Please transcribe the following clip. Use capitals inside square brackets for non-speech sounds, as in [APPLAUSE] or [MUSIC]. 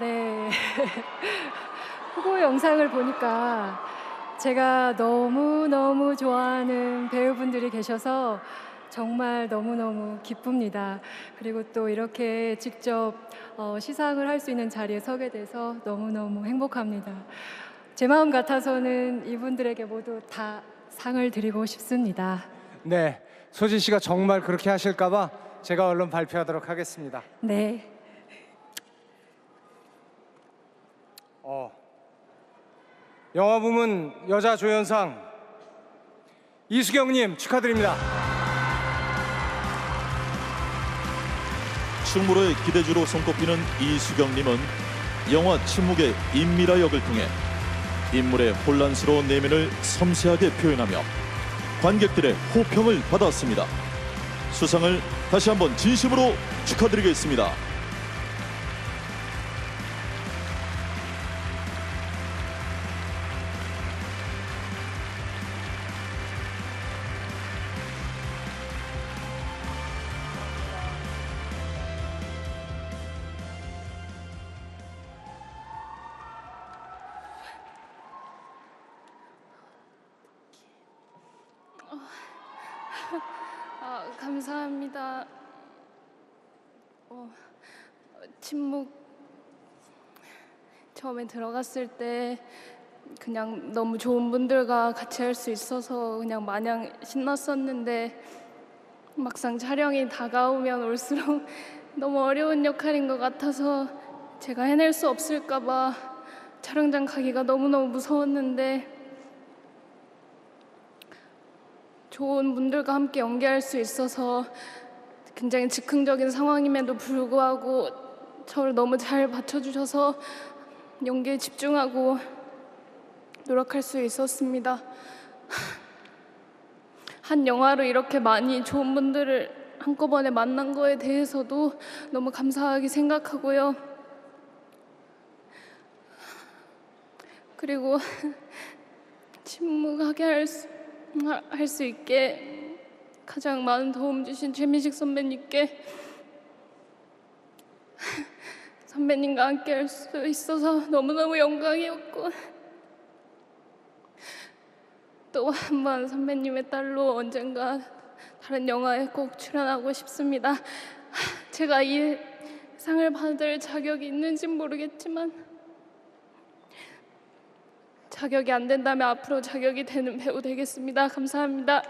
네. [LAUGHS] 후보 영상을 보니까 제가 너무너무 좋아하는 배우분들이 계셔서 정말 너무너무 기쁩니다. 그리고 또 이렇게 직접 어, 시상을 할 수 있는 자리에 서게 돼서 너무너무 행복합니다. 제 마음 같아서는 이분들에게 모두 다 상을 드리고 싶습니다. 네, 소진 씨가 정말 그렇게 하실까봐 제가 얼른 발표하도록 하겠습니다. 네. 어, 영화 부문 여자 조연상 이수경님 축하드립니다. 충무로의 기대주로 손꼽히는 이수경님은 영화 침묵의 임미라 역을 통해 인물의 혼란스러운 내면을 섬세하게 표현하며 관객들의 호평을 받았습니다. 수상을 다시 한번 진심으로 축하드리겠습니다. 아, 감사합니다. 어, 침묵 처음에 들어갔을 때 그냥 너무 좋은 분들과 같이 할 수 있어서 그냥 마냥 신났었는데 막상 촬영이 다가오면 올수록 [LAUGHS] 너무 어려운 역할인 것 같아서 제가 해낼 수 없을까 봐 촬영장 가기가 너무너무 무서웠는데 좋은 분들과 함께 연기할 수 있어서 굉장히 즉흥적인 상황임에도 불구하고 저를 너무 잘 받쳐주셔서 연기에 집중하고 노력할 수 있었습니다. 한 영화로 이렇게 많이 좋은 분들을 한꺼번에 만난 거에 대해서도 너무 감사하게 생각하고요. 그리고 침묵하게 할 수, 할 수 있게 가장 많은 도움 주신 최민식 선배님께 [LAUGHS] 선배님과 함께 할 수 있어서 너무너무 영광이었고 또 한 번 선배님의 딸로 언젠가 다른 영화에 꼭 출연하고 싶습니다. 제가 이 상을 받을 자격이 있는지 모르겠지만 자격이 안 된다면 앞으로 자격이 되는 배우 되겠습니다. 감사합니다.